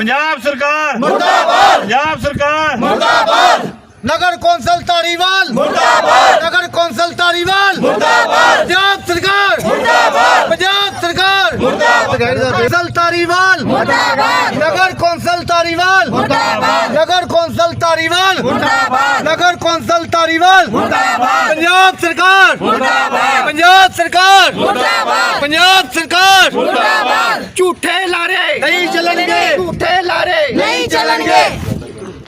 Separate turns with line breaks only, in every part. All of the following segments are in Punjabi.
ਪੰਜਾਬ ਸਰਕਾਰ। ਮੁਰਦਾਬਾਦ। ਪੰਜਾਬ ਸਰਕਾਰ।
ਨਗਰ ਕੌਂਸਲ ਧਾਰੀਵਾਲ। ਮੁਰਦਾਬਾਦ। ਨਗਰ ਕੌਂਸਲ ਧਾਰੀਵਾਲ। ਮੁਰਦਾਬਾਦ। ਪੰਜਾਬ ਸਰਕਾਰ। ਮੁਰਦਾਬਾਦ। ਪੰਜਾਬ ਸਰਕਾਰ। ਮੁਰਦਾਬਾਦ। ਕੌਂਸਲ ਧਾਰੀਵਾਲ। ਮੁਰਦਾਬਾਦ। ਨਗਰ ਕੌਂਸਲ ਧਾਰੀਵਾਲ। ਮੁਰਦਾਬਾਦ। ਨਗਰ ਕੌਂਸਲ ਧਾਰੀਵਾਲ। ਮੁਰਦਾਬਾਦ। ਨਗਰ ਕੌਂਸਲ ਧਾਰੀਵਾਲ। ਮੁਰਦਾਬਾਦ। ਪੰਜਾਬ ਸਰਕਾਰ। ਮੁਰਦਾਬਾਦ। ਪੰਜਾਬ ਸਰਕਾਰ। ਮੁਰਦਾਬਾਦ। ਪੰਜਾਬ ਸਰਕਾਰ। ਮੁਰਦਾਬਾਦ। ਝੂਠੇ ਲਾਰੇ। ਨਹੀਂ ਲਾਰੇ ਨਹੀਂ ਚੱਲਣਗੇ।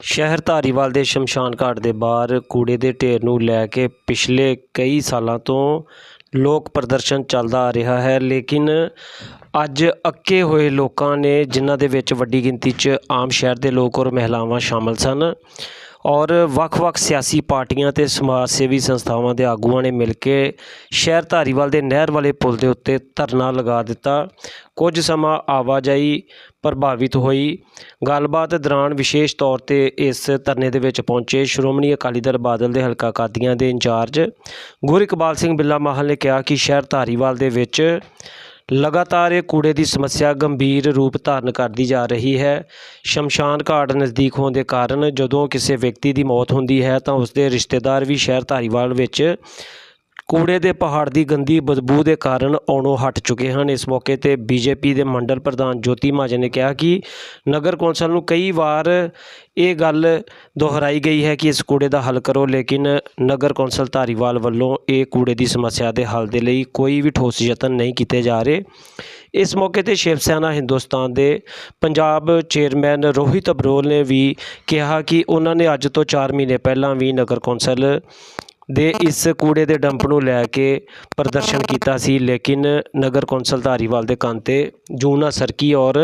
ਸ਼ਹਿਰ ਧਾਰੀਵਾਲ ਦੇ ਸ਼ਮਸ਼ਾਨ ਘਾਟ ਦੇ ਬਾਹਰ ਕੂੜੇ ਦੇ ਢੇਰ ਨੂੰ ਲੈ ਕੇ ਪਿਛਲੇ ਕਈ ਸਾਲਾਂ ਤੋਂ ਲੋਕ ਪ੍ਰਦਰਸ਼ਨ ਚੱਲਦਾ ਆ ਰਿਹਾ ਹੈ ਲੇਕਿਨ ਅੱਜ ਅੱਕੇ ਹੋਏ ਲੋਕਾਂ ਨੇ ਜਿਨ੍ਹਾਂ ਦੇ ਵਿੱਚ ਵੱਡੀ ਗਿਣਤੀ 'ਚ ਆਮ ਸ਼ਹਿਰ ਦੇ ਲੋਕ ਔਰ ਮਹਿਲਾਵਾਂ ਸ਼ਾਮਲ ਸਨ। ਔਰ ਵੱਖ-ਵੱਖ ਸਿਆਸੀ ਪਾਰਟੀਆਂ ਤੇ ਸਮਾਜ ਸੇਵੀ ਸੰਸਥਾਵਾਂ ਦੇ ਆਗੂਆਂ ਨੇ ਮਿਲ ਕੇ ਸ਼ਹਿਰ ਧਾਰੀਵਾਲ ਦੇ ਨਹਿਰ ਵਾਲੇ ਪੁਲ ਦੇ ਉੱਤੇ ਧਰਨਾ ਲਗਾ ਦਿੱਤਾ। ਕੁਝ ਸਮਾਂ ਆਵਾਜਾਈ ਪ੍ਰਭਾਵਿਤ ਹੋਈ। ਗੱਲਬਾਤ ਦੌਰਾਨ ਵਿਸ਼ੇਸ਼ ਤੌਰ ਤੇ ਇਸ ਧਰਨੇ ਦੇ ਵਿੱਚ ਪਹੁੰਚੇ ਸ਼੍ਰੋਮਣੀ ਅਕਾਲੀ ਦਲ ਬਾਦਲ ਦੇ ਹਲਕਾ ਕਾਦੀਆਂ ਦੇ ਇੰਚਾਰਜ ਗੁਰਇਕਬਾਲ ਸਿੰਘ ਬਿੱਲਾ ਮਾਹਲ ਨੇ ਕਿਹਾ ਕਿ ਸ਼ਹਿਰ ਧਾਰੀਵਾਲ ਦੇ ਵਿੱਚ ਲਗਾਤਾਰ ਇਹ ਕੂੜੇ ਦੀ ਸਮੱਸਿਆ ਗੰਭੀਰ ਰੂਪ ਧਾਰਨ ਕਰਦੀ ਜਾ ਰਹੀ ਹੈ। ਸ਼ਮਸ਼ਾਨ ਘਾਟ ਨਜ਼ਦੀਕ ਹੋਣ ਦੇ ਕਾਰਨ ਜਦੋਂ ਕਿਸੇ ਵਿਅਕਤੀ ਦੀ ਮੌਤ ਹੁੰਦੀ ਹੈ ਤਾਂ ਉਸਦੇ ਰਿਸ਼ਤੇਦਾਰ ਵੀ ਸ਼ਹਿਰ ਧਾਰੀਵਾਲ ਵਿੱਚ ਕੂੜੇ ਦੇ ਪਹਾੜ ਦੀ ਗੰਦੀ ਬਦਬੂ ਦੇ ਕਾਰਨ ਆਉਣੋਂ ਹਟ ਚੁੱਕੇ ਹਨ। ਇਸ ਮੌਕੇ ਤੇ ਬੀਜੇਪੀ ਦੇ ਮੰਡਲ ਪ੍ਰਧਾਨ ਜੋਤੀ ਮਹਾਜਨ ਨੇ ਕਿਹਾ ਕਿ ਨਗਰ ਕੌਂਸਲ ਨੂੰ ਕਈ ਵਾਰ ਇਹ ਗੱਲ ਦੁਹਰਾਈ ਗਈ ਹੈ ਕਿ ਇਸ ਕੂੜੇ ਦਾ ਹੱਲ ਕਰੋ, ਲੇਕਿਨ ਨਗਰ ਕੌਂਸਲ ਧਾਰੀਵਾਲ ਵੱਲੋਂ ਇਹ ਕੂੜੇ ਦੀ ਸਮੱਸਿਆ ਦੇ ਹੱਲ ਦੇ ਲਈ ਕੋਈ ਵੀ ਠੋਸ ਯਤਨ ਨਹੀਂ ਕੀਤੇ ਜਾ ਰਹੇ। ਇਸ ਮੌਕੇ ਤੇ ਸ਼ਿਵ ਸੈਨਾ ਹਿੰਦੁਸਤਾਨ ਦੇ ਪੰਜਾਬ ਚੇਅਰਮੈਨ ਰੋਹਿਤ ਅਬਰੋਲ ਨੇ ਵੀ ਕਿਹਾ ਕਿ ਉਹਨਾਂ ਨੇ ਅੱਜ ਤੋਂ 4 ਮਹੀਨੇ ਪਹਿਲਾਂ ਵੀ ਨਗਰ ਕੌਂਸਲ ਦੇ ਇਸ ਕੂੜੇ ਦੇ ਡੰਪ ਨੂੰ ਲੈ ਕੇ ਪ੍ਰਦਰਸ਼ਨ ਕੀਤਾ ਸੀ, ਲੇਕਿਨ ਨਗਰ ਕੌਂਸਲ ਧਾਰੀਵਾਲ ਦੇ ਕੰਨ ਤੇ ਜੂੰ ਨਾ ਸਰਕੀ ਔਰ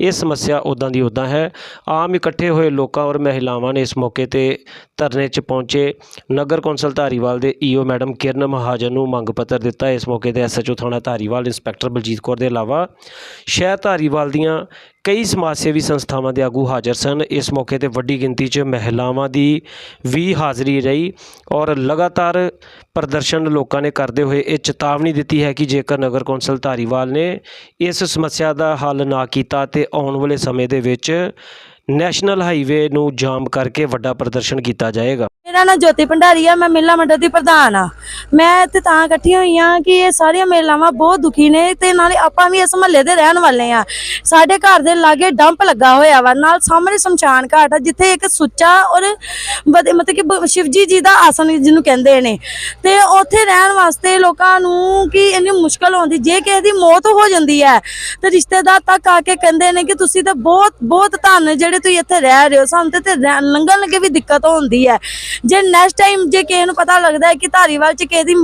ਇਹ ਸਮੱਸਿਆ ਉੱਦਾਂ ਦੀ ਉੱਦਾਂ ਹੈ। ਆਮ ਇਕੱਠੇ ਹੋਏ ਲੋਕਾਂ ਔਰ ਮਹਿਲਾਵਾਂ ਨੇ ਇਸ ਮੌਕੇ ਤੇ ਧਰਨੇ 'ਚ ਪਹੁੰਚੇ। ਨਗਰ ਕੌਂਸਲ ਧਾਰੀਵਾਲ ਦੇ ਈਓ ਮੈਡਮ ਕਿਰਨ ਮਹਾਜਨ ਨੂੰ ਮੰਗ ਪੱਤਰ ਦਿੱਤਾ। ਇਸ ਮੌਕੇ ਤੇ ਐਸਐਚਓ ਥਾਣਾ ਧਾਰੀਵਾਲ, ਇੰਸਪੈਕਟਰ ਬਲਜੀਤ ਕੌਰ ਦੇ ਇਲਾਵਾ ਸ਼ਹਿਰ ਧਾਰੀਵਾਲ ਦੀਆਂ ਕਈ ਸਮਾਜ ਸੇਵੀ ਸੰਸਥਾਵਾਂ ਦੇ ਆਗੂ ਹਾਜ਼ਰ ਸਨ। ਇਸ ਮੌਕੇ ਤੇ ਵੱਡੀ ਗਿਣਤੀ 'ਚ ਮਹਿਲਾਵਾਂ ਦੀ ਵੀ ਹਾਜ਼ਰੀ ਰਹੀ ਔਰ ਲਗਾਤਾਰ ਪ੍ਰਦਰਸ਼ਨ ਲੋਕਾਂ ਨੇ ਕਰਦੇ ਹੋਏ ਇਹ ਚੇਤਾਵਨੀ ਦਿੱਤੀ ਹੈ ਕਿ ਜੇਕਰ ਨਗਰ ਕੌਂਸਲ ਧਾਰੀਵਾਲ ਨੇ ਇਸ ਸਮੱਸਿਆ ਦਾ ਹੱਲ ਨਾ ਕੀਤਾ ਤੇ ਆਉਣ ਵਾਲੇ ਸਮੇਂ ਦੇ ਵਿੱਚ ਨੈਸ਼ਨਲ ਹਾਈਵੇ ਨੂੰ ਜਾਮ ਕਰਕੇ ਵੱਡਾ ਪ੍ਰਦਰਸ਼ਨ ਕੀਤਾ ਜਾਏਗਾ।
ਮੇਰਾ ਨਾਮ ਜੋਤੀ ਭੰਡਾਰੀ ਆ, ਮੈਂ ਮੇਲਾ ਮੰਡਲ ਦੀ ਪ੍ਰਧਾਨ ਆ। ਮੈਂ ਇੱਥੇ ਤਾਂ ਇਕੱਠੀ ਹੋਈ ਆ ਕਿ ਇਹ ਸਾਰੀਆਂ ਮਹਿਲਾਵਾਂ ਬਹੁਤ ਦੁਖੀ ਨੇ ਤੇ ਨਾਲੇ ਆਪਾਂ ਵੀ ਇਸ ਮਹੱਲੇ ਦੇ ਰਹਿਣ ਵਾਲੇ ਆ। ਸਾਡੇ ਘਰ ਦੇ ਲਾਗੇ ਡੰਪ ਲੱਗਾ ਹੋਇਆ ਵਾ, ਨਾਲ ਸਾਹਮਣੇ ਸ਼ਮਸ਼ਾਨ ਘਾਟ ਆ, ਜਿੱਥੇ ਇੱਕ ਸੁੱਚਾ ਔਰ ਵਧ- ਮਤਲਬ ਕਿ ਬ- ਸ਼ਿਵਜੀ ਜੀ ਦਾ ਆਸਨ ਜਿਹਨੂੰ ਕਹਿੰਦੇ ਨੇ। ਤੇ ਉੱਥੇ ਰਹਿਣ ਵਾਸਤੇ ਲੋਕਾਂ ਨੂੰ ਕਿ ਇੰਨੀ ਮੁਸ਼ਕਲ ਆਉਂਦੀ, ਜੇ ਕਿਸੇ ਦੀ ਮੌਤ ਹੋ ਜਾਂਦੀ ਹੈ, ਤੇ ਰਿਸ਼ਤੇਦਾਰ ਤੱਕ ਆ ਕੇ ਕਹਿੰਦੇ ਨੇ ਕਿ ਤੁਸੀਂ ਤਾਂ ਬਹੁਤ ਬਹੁਤ ਧੰਨ ਜਿਹੜੇ ਤੁਸੀਂ ਇੱਥੇ ਰਹਿ ਰਹੇ ਹੋ, ਸਾਨੂੰ ਤੇ ਇੱਥੇ ਰਹਿਣ- ਲੰਘਣ ਲੱਗੇ ਵੀ ਦਿੱਕਤ ਹੁੰਦੀ ਹੈ। ਜੇ ਨੈਕਸਟ ਟਾਈਮ ਜੇ ਕਿਸੇ ਨੂੰ ਪਤਾ ਲੱਗਦਾ ਹੈ ਕਿ ਧਾਰੀਵਾਲ ਚ ਕਿਸੇ ਦੀ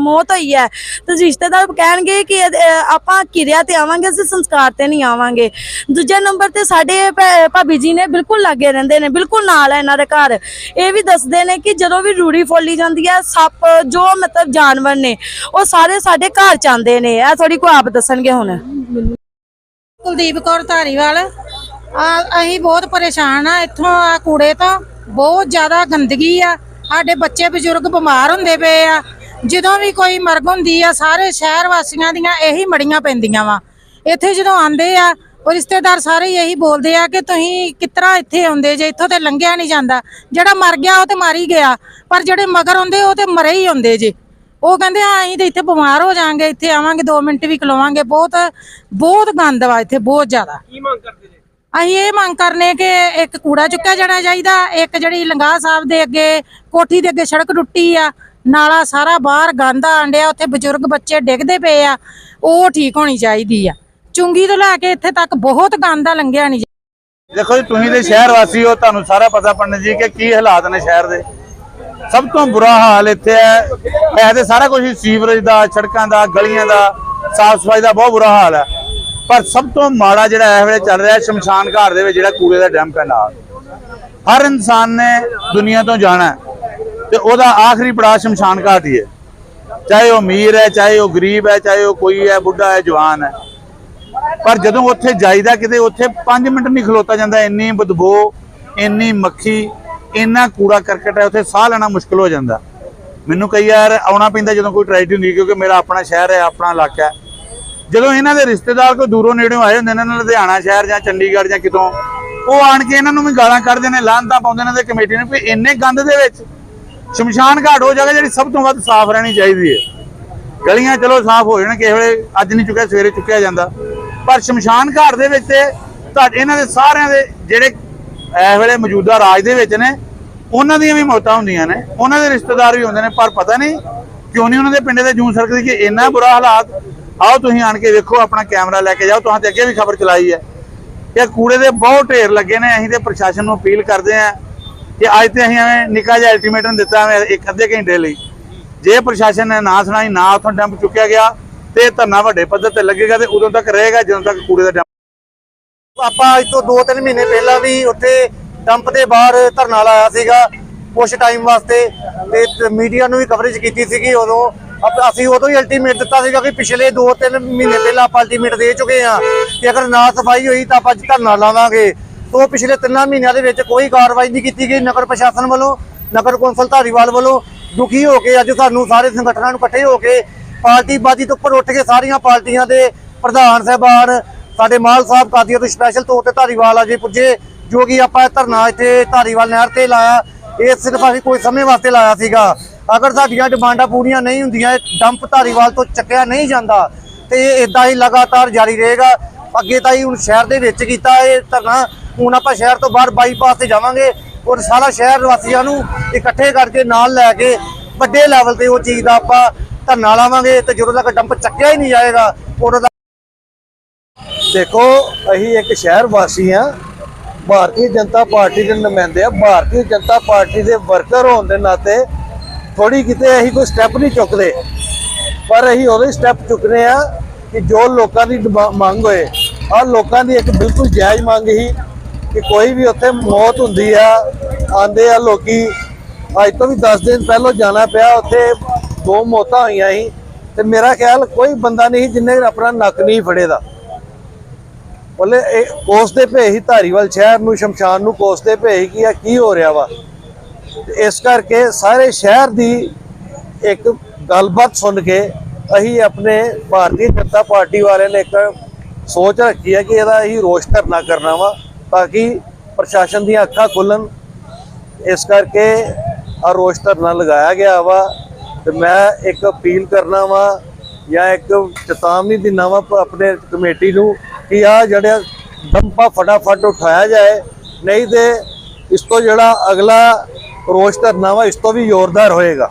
ਮੌਤ ਹੋਈ ਹੈ, ਤੇ ਰਿਸ਼ਤੇਦਾਰ ਕਹਿਣਗੇ ਕਿ ਆਪਾਂ ਕਿਰਿਆ ਤੇ ਆਵਾਂਗੇ, ਅਸੀਂ ਸੰਸਕਾਰ ਤੇ ਨਹੀਂ ਆਵਾਂਗੇ। ਦੂਜੇ ਨੰਬਰ ਤੇ ਸਾਡੇ ਭਾਬੀ ਜੀ ਨੇ ਬਿਲਕੁਲ ਲਾਗੇ ਰਹਿੰਦੇ ਨੇ, ਬਿਲਕੁਲ ਨਾਲ ਹੈ ਇਹਨਾਂ ਦੇ ਘਰ। ਇਹ ਵੀ ਦੱਸਦੇ ਨੇ ਕਿ ਜਦੋਂ ਵੀ ਰੂੜੀ ਫੋਲੀ ਜਾਂਦੀ ਹੈ, ਸੱਪ ਜੋ ਮਤਲਬ ਜਾਨਵਰ ਨੇ, ਉਹ ਸਾਰੇ ਸਾਡੇ ਘਰ ਚ ਆਉਂਦੇ ਨੇ। ਇਹ ਥੋੜੀ ਕੋ ਆਪ ਦੱਸਣਗੇ ਹੁਣ।
ਕੁਲਦੀਪ ਕੌਰ ਧਾਰੀਵਾਲ ਅਸੀਂ ਬਹੁਤ ਪਰੇਸ਼ਾਨ ਆ ਇੱਥੋਂ, ਆ ਕੂੜੇ ਤੋਂ। ਬਹੁਤ ਜ਼ਿਆਦਾ ਗੰਦਗੀ ਆ। ਸਾਡੇ ਬੱਚੇ ਬਜ਼ੁਰਗ ਬਿਮਾਰ ਹੁੰਦੇ ਪਏ ਆ। ਜਦੋਂ ਵੀ ਕੋਈ ਮਰਗ ਹੁੰਦੀ ਆ, ਸਾਰੇ ਸ਼ਹਿਰ ਵਾਸੀਆਂ ਦੀਆਂ ਇਹੀ ਮੜੀਆਂ ਪੈਂਦੀਆਂ ਵਾ। ਇੱਥੇ ਜਦੋਂ ਆਂਦੇ ਆ, ਉਹ ਰਿਸ਼ਤੇਦਾਰ ਸਾਰੇ ਇਹੀ ਬੋਲਦੇ ਆ ਕਿ ਤੁਸੀਂ ਕਿਤਰਾ ਇੱਥੇ ਆਉਂਦੇ ਜੇ? ਇੱਥੋਂ ਤੇ ਲੰਘਿਆ ਨਹੀਂ ਜਾਂਦਾ। ਜਿਹੜਾ ਮਰ ਗਿਆ, ਉਹ ਤੇ ਮਰ ਹੀ ਗਿਆ। ਪਰ ਜਿਹੜੇ ਮਗਰ ਆਉਂਦੇ, ਉਹ ਤੇ ਮਰੇ ਹੀ ਆਉਂਦੇ ਜੇ। ਉਹ ਕਹਿੰਦੇ ਆ ਅਸੀਂ ਤੇ ਇੱਥੇ ਬਿਮਾਰ ਹੋ ਜਾਾਂਗੇ ਇੱਥੇ ਆਵਾਂਗੇ 2 ਮਿੰਟ ਵੀ ਖਲੋਵਾਂਗੇ। ਬਹੁਤ ਬਹੁਤ ਗੰਦ ਵਾ ਇੱਥੇ, ਬਹੁਤ ਜ਼ਿਆਦਾ।
ਕੀ ਮੰਗ ਕਰਦੇ
ਅਸੀਂ ਇਹ ਮੰਗ ਕਰਨੇ ਕਿ ਇੱਕ ਕੂੜਾ ਚੁੱਕਿਆ ਜਾਣਾ ਚਾਹੀਦਾ, ਇੱਕ ਜਿਹੜੀ ਲੰਗਾਹ ਸਾਹਿਬ ਦੇ ਅੱਗੇ, ਕੋਠੀ ਦੇ ਅੱਗੇ ਸੜਕ ਟੁੱਟੀ ਆ, ਨਾਲਾ ਸਾਰਾ ਬਾਹਰ ਗੰਦ ਆਂਡਿਆ ਉੱਥੇ ਬਜ਼ੁਰਗ ਬੱਚੇ ਡਿੱਗਦੇ ਪਏ ਆ, ਉਹ ਠੀਕ ਹੋਣੀ ਚਾਹੀਦੀ ਆ। ਚੁੰਗੀ ਤੋਂ ਲੈ ਕੇ ਇੱਥੇ ਤੱਕ ਬਹੁਤ ਗੰਦ ਲੰਘਿਆ ਨਹੀਂ
ਦੇਖੋ ਜੀ, ਤੁਸੀਂ ਦੇ ਸ਼ਹਿਰ ਵਾਸੀ ਹੋ, ਤੁਹਾਨੂੰ ਸਾਰਾ ਪਤਾ ਪੰਡਤ ਜੀ ਕਿ ਕੀ ਹਾਲਾਤ ਨੇ ਸ਼ਹਿਰ ਦੇ। ਸਭ ਤੋਂ ਬੁਰਾ ਹਾਲ ਇੱਥੇ ਹੈ। ਹੈ ਤੇ ਸਾਰਾ ਕੁਝ ਸੀਵਰੇਜ ਦਾ, ਸੜਕਾਂ ਦਾ, ਗਲੀਆਂ ਦਾ, ਸਾਫ਼ ਸਫ਼ਾਈ ਦਾ ਬਹੁਤ ਬੁਰਾ ਹਾਲ ਹੈ। ਪਰ ਸਭ ਤੋਂ ਮਾੜਾ ਜਿਹੜਾ ਇਸ ਵੇਲੇ ਚੱਲ ਰਿਹਾ, ਸ਼ਮਸ਼ਾਨ ਘਾਟ ਦੇ ਵਿੱਚ ਜਿਹੜਾ ਕੂੜੇ ਦਾ ਡੈਂਪ ਹੈ ਨਾਲ ਹਰ ਇਨਸਾਨ ਨੇ ਦੁਨੀਆ ਤੋਂ ਜਾਣਾ ਹੈ ਤੇ ਉਹਦਾ ਆਖਰੀ ਪੜਾਅ ਸ਼ਮਸ਼ਾਨ ਘਾਟ ਹੀ ਹੈ। ਚਾਹੇ ਉਹ ਅਮੀਰ ਹੈ, ਚਾਹੇ ਉਹ ਗਰੀਬ ਹੈ, ਚਾਹੇ ਉਹ ਕੋਈ ਹੈ, ਬੁੱਢਾ ਹੈ, ਜਵਾਨ ਹੈ। ਪਰ ਜਦੋਂ ਉੱਥੇ ਜਾਈਦਾ ਕਿਤੇ, ਉੱਥੇ 5 ਮਿੰਟ ਨਹੀਂ ਖਲੋਤਾ ਜਾਂਦਾ। ਇੰਨੀ ਬਦਬੋ, ਇੰਨੀ ਮੱਖੀ, ਇੰਨਾ ਕੂੜਾ ਕਰਕਟ ਹੈ, ਉੱਥੇ ਸਾਹ ਲੈਣਾ ਮੁਸ਼ਕਲ ਹੋ ਜਾਂਦਾ। ਮੈਨੂੰ ਕਈ ਯਾਰ ਆਉਣਾ ਪੈਂਦਾ ਜਦੋਂ ਕੋਈ ਟ੍ਰੈਜਡੀ ਹੁੰਦੀ ਕਿਉਂਕਿ ਮੇਰਾ ਆਪਣਾ ਸ਼ਹਿਰ ਹੈ, ਆਪਣਾ ਇਲਾਕਾ ਹੈ। ਜਦੋਂ ਇਹਨਾਂ ਦੇ ਰਿਸ਼ਤੇਦਾਰ ਕੋਈ ਦੂਰੋਂ ਨੇੜਿਓਂ ਆਏ ਹੁੰਦੇ ਨੇ ਲੁਧਿਆਣਾ ਸ਼ਹਿਰ ਜਾਂ ਚੰਡੀਗੜ੍ਹ ਜਾਂ ਕਿਤੋਂ, ਉਹ ਆਣ ਕੇ ਇਹਨਾਂ ਨੂੰ ਵੀ ਗਾਲਾਂ ਕੱਢਦੇ ਨੇ ਲਾਂਤਾਂ ਪਾਉਂਦੇ ਨੇ ਤੇ ਕਮੇਟੀ ਨੇ ਵੀ ਇੰਨੇ ਗੰਦ ਦੇ ਵਿੱਚ ਸ਼ਮਸ਼ਾਨ ਘਾਟ ਉਹ ਜਗ੍ਹਾ ਜਿਹੜੀ ਸਭ ਤੋਂ ਵੱਧ ਸਾਫ਼ ਰਹਿਣੀ ਚਾਹੀਦੀ ਹੈ। ਗਲੀਆਂ ਚਲੋ ਸਾਫ਼ ਹੋ ਜਾਣ, ਕਿਸੇ ਵੇਲੇ ਅੱਜ ਨਹੀਂ ਚੁੱਕਿਆ, ਸਵੇਰੇ ਚੁੱਕਿਆ ਜਾਂਦਾ। ਪਰ ਸ਼ਮਸ਼ਾਨ ਘਾਟ ਦੇ ਵਿੱਚ ਤੇ ਤੁਹਾਡੇ ਇਹਨਾਂ ਦੇ ਸਾਰਿਆਂ ਦੇ ਜਿਹੜੇ ਇਸ ਵੇਲੇ ਮੌਜੂਦਾ ਰਾਜ ਦੇ ਵਿੱਚ ਨੇ, ਉਹਨਾਂ ਦੀਆਂ ਵੀ ਮੌਤਾਂ ਹੁੰਦੀਆਂ ਨੇ। ਉਹਨਾਂ ਦੇ ਰਿਸ਼ਤੇਦਾਰ ਵੀ ਹੁੰਦੇ ਨੇ, ਪਰ ਪਤਾ ਨਹੀਂ ਕਿਉਂ ਨਹੀਂ ਉਹਨਾਂ ਦੇ ਪਿੰਡੇ ਦੇ ਜੂਨ ਸੜਕ ਦੀ ਕਿ ਇੰਨਾ ਬੁਰਾ ਹਾਲਾਤ ਆਓ ਤੁਸੀਂ ਆਣ ਕੇ ਵੇਖੋ, ਆਪਣਾ ਕੈਮਰਾ ਲੈ ਕੇ ਜਾਓ ਤੁਹਾਨੂੰ ਤੇ ਅੱਗੇ ਵੀ ਖਬਰ ਚਲਾਈ ਹੈ। ਕਿ ਕੂੜੇ ਦੇ ਬਹੁਤ ਢੇਰ ਲੱਗੇ ਨੇ, ਅਸੀਂ ਤੇ ਪ੍ਰਸ਼ਾਸਨ ਨੂੰ ਅਪੀਲ ਕਰਦੇ ਹਾਂ ਕਿ ਅੱਜ ਤੇ ਅਸੀਂ ਐਵੇਂ ਨਿੱਕਾ ਜਿਹਾ ਅਲਟੀਮੇਟਮ ਦਿੱਤਾ ਐਵੇਂ ਇੱਕ ਅੱਧੇ ਘੰਟੇ ਲਈ। ਜੇ ਪ੍ਰਸ਼ਾਸਨ ਨੇ ਨਾ ਸੁਣਾਈ, ਨਾ ਉਥੋਂ ਡੰਪ ਚੁੱਕਿਆ ਗਿਆ, ਤੇ ਧਰਨਾ ਵੱਡੇ ਪੱਧਰ ਤੇ ਲੱਗੇਗਾ ਤੇ ਉਦੋਂ ਤੱਕ ਰਹੇਗਾ ਜਦੋਂ ਤੱਕ ਕੂੜੇ ਦਾ ਡੰਪ
ਆਪਾਂ ਅੱਜ ਤੋਂ 2-3 ਮਹੀਨੇ ਪਹਿਲਾਂ ਵੀ ਉੱਥੇ ਡੰਪ ਦੇ ਬਾਹਰ ਧਰਨਾ ਲਾਇਆ ਸੀਗਾ ਕੁਝ ਟਾਈਮ ਵਾਸਤੇ, ਤੇ ਮੀਡੀਆ ਨੂੰ ਵੀ ਕਵਰੇਜ ਕੀਤੀ ਸੀਗੀ ਉਦੋਂ। ਅਸੀਂ ਉਦੋਂ ਹੀ ਅਲਟੀਮੇਟ ਦਿੱਤਾ ਸੀਗਾ ਕਿ ਪਿਛਲੇ 2-3 ਮਹੀਨੇ ਪਹਿਲਾਂ ਆਪਾਂ ਅਲਟੀਮੇਟ ਦੇ ਚੁੱਕੇ ਆ ਕਿ ਅਗਰ ਨਾ ਸਫ਼ਾਈ ਹੋਈ ਤਾਂ ਆਪਾਂ ਅੱਜ ਧਰਨਾ ਲਾਵਾਂਗੇ ਤੋਂ ਪਿਛਲੇ 3 ਮਹੀਨਿਆਂ ਦੇ ਵਿੱਚ ਕੋਈ ਕਾਰਵਾਈ ਨਹੀਂ ਕੀਤੀ ਗਈ ਨਗਰ ਪ੍ਰਸ਼ਾਸਨ ਵੱਲੋਂ, ਨਗਰ ਕੌਂਸਲ ਧਾਰੀਵਾਲ ਵੱਲੋਂ। ਦੁਖੀ ਹੋ ਕੇ ਅੱਜ ਸਾਨੂੰ ਸਾਰੇ ਸੰਗਠਨਾਂ ਨੂੰ ਇਕੱਠੇ ਹੋ ਕੇ ਪਾਰਟੀ ਬਾਜੀ ਤੋਂ ਉੱਪਰ ਉੱਠ ਕੇ ਸਾਰੀਆਂ ਪਾਰਟੀਆਂ ਦੇ ਪ੍ਰਧਾਨ ਸਾਹਿਬਾਨ, ਸਾਡੇ ਮਾਲ ਸਾਹਿਬ ਕਾਦੀਆਂ ਤੋਂ ਸਪੈਸ਼ਲ ਤੌਰ ਤੇ ਧਾਰੀਵਾਲ ਅਜੇ ਪੁੱਜੇ, ਜੋ ਕਿ ਆਪਾਂ ਧਰਨਾ ਇੱਥੇ ਧਾਰੀਵਾਲ ਨਹਿਰ ਤੇ ਲਾਇਆ, ਇਹ ਸਿਰਫ ਅਸੀਂ ਕੋਈ ਸਮੇਂ ਵਾਸਤੇ ਲਾਇਆ ਸੀਗਾ। ਅਗਰ ਸਾਡੀਆਂ ਡਿਮਾਂਡਾਂ ਪੂਰੀਆਂ ਨਹੀਂ ਹੁੰਦੀਆਂ, ਇਹ ਡੰਪ ਧਾਰੀਵਾਲ ਤੋਂ ਚੱਕਿਆ ਨਹੀਂ ਜਾਂਦਾ, ਤੇ ਇਹ ਇਦਾਂ ਹੀ ਲਗਾਤਾਰ ਜਾਰੀ ਰਹੇਗਾ। ਅੱਗੇ ਤਾਂ ਹੀ ਹੁਣ ਸ਼ਹਿਰ ਦੇ ਵਿੱਚ ਕੀਤਾ, ਇਹ ਧਰਨਾ ਹੁਣ ਆਪਾਂ ਸ਼ਹਿਰ ਤੋਂ ਬਾਹਰ ਬਾਈਪਾਸ ਤੇ ਜਾਵਾਂਗੇ, ਔਰ ਸਾਰਾ ਸ਼ਹਿਰ ਵਾਸੀਆਂ ਨੂੰ ਇਕੱਠੇ ਕਰਕੇ ਨਾਲ ਲੈ ਕੇ ਵੱਡੇ ਲੈਵਲ ਤੇ ਉਹ ਚੀਜ਼ ਦਾ ਆਪਾਂ ਧਰਨਾ ਲਾਵਾਂਗੇ, ਤੇ ਜਦੋਂ ਤੱਕ ਡੰਪ ਚੱਕਿਆ ਹੀ ਨਹੀਂ ਜਾਏਗਾ, ਉਦੋਂ ਤੱਕ ਦੇਖੋ, ਅਸੀਂ ਇੱਕ ਸ਼ਹਿਰ ਵਾਸੀ ਆ ਭਾਰਤੀ ਜਨਤਾ ਪਾਰਟੀ ਦੇ ਨੁਮਾਇੰਦੇ ਆ ਭਾਰਤੀ ਜਨਤਾ ਪਾਰਟੀ ਦੇ ਵਰਕਰ ਹੋਣ ਦੇ ਨਾਤੇ ਥੋੜੀ ਕਿਤੇ ਅਸੀਂ ਕੋਈ ਸਟੈਪ ਨਹੀਂ ਚੁੱਕਦੇ। ਪਰ ਅਸੀਂ ਉਹਦੇ ਸਟੈਪ ਚੁੱਕਨੇ ਆ ਕਿ ਜੋ ਲੋਕਾਂ ਦੀ ਡਿਮਾ- ਮੰਗ ਹੋਏ। ਆ ਲੋਕਾਂ ਦੀ ਇੱਕ ਬਿਲਕੁਲ ਜਾਇਜ਼ ਮੰਗ ਹੀ ਕਿ ਕੋਈ ਵੀ ਉੱਥੇ ਮੌਤ ਹੁੰਦੀ ਆ ਆਂਦੇ ਆ ਲੋਕੀ। ਅੱਜ ਤੋਂ ਵੀ 10 ਦਿਨ ਪਹਿਲਾਂ ਜਾਣਾ ਪਿਆ, ਉੱਥੇ ਦੋ ਮੌਤਾਂ ਹੋਈਆਂ ਸੀ। ਤੇ ਮੇਰਾ ਖਿਆਲ ਕੋਈ ਬੰਦਾ ਨਹੀਂ ਸੀ ਜਿਹਨੇ ਆਪਣਾ ਨੱਕ ਨਹੀਂ ਫੜੇਦਾ। ਬੋਲੇ, ਇਹ ਕੋਸਦੇ ਪਏ ਹੀ ਧਾਰੀਵਾਲ ਸ਼ਹਿਰ ਨੂੰ, ਸ਼ਮਸ਼ਾਨ ਨੂੰ ਕੋਸਦੇ ਪਏ ਸੀ ਕਿ ਆ ਕੀ ਹੋ ਰਿਹਾ ਵਾ। ਇਸ ਕਰਕੇ ਸਾਰੇ ਸ਼ਹਿਰ ਦੀ ਇੱਕ ਗੱਲਬਾਤ ਸੁਣ ਕੇ ਅਸੀਂ ਆਪਣੇ ਭਾਰਤੀ ਜਨਤਾ ਪਾਰਟੀ ਵਾਲਿਆਂ ਨੇ ਇੱਕ ਸੋਚ ਰੱਖੀ ਹੈ ਕਿ ਇਹਦਾ ਅਸੀਂ ਰੋਸ਼ ਧਰਨਾ ਕਰਨਾ ਵਾ ਤਾਂ ਕਿ ਪ੍ਰਸ਼ਾਸਨ ਦੀਆਂ ਅੱਖਾਂ ਖੁੱਲਣ। ਇਸ ਕਰਕੇ ਆ ਰੋਸ਼ ਧਰਨਾ ਲਗਾਇਆ ਗਿਆ ਵਾ ਤੇ ਮੈਂ ਇੱਕ ਅਪੀਲ ਕਰਨਾ ਵਾ ਜਾਂ ਇੱਕ ਚੇਤਾਵਨੀ ਦਿੰਦਾ ਵਾ ਆਪਣੇ ਕਮੇਟੀ ਨੂੰ ਕਿ ਆ ਜਿਹੜਾ ਡੰਪਾ ਫਟਾਫਟ ਉਠਾਇਆ ਜਾਏ, ਨਹੀਂ ਤੇ ਇਸ ਤੋਂ ਜਿਹੜਾ ਅਗਲਾ ਰੋਸ਼ ਧਰਨਾ ਵਾ ਇਸ ਤੋਂ ਵੀ ਜ਼ੋਰਦਾਰ ਹੋਏਗਾ।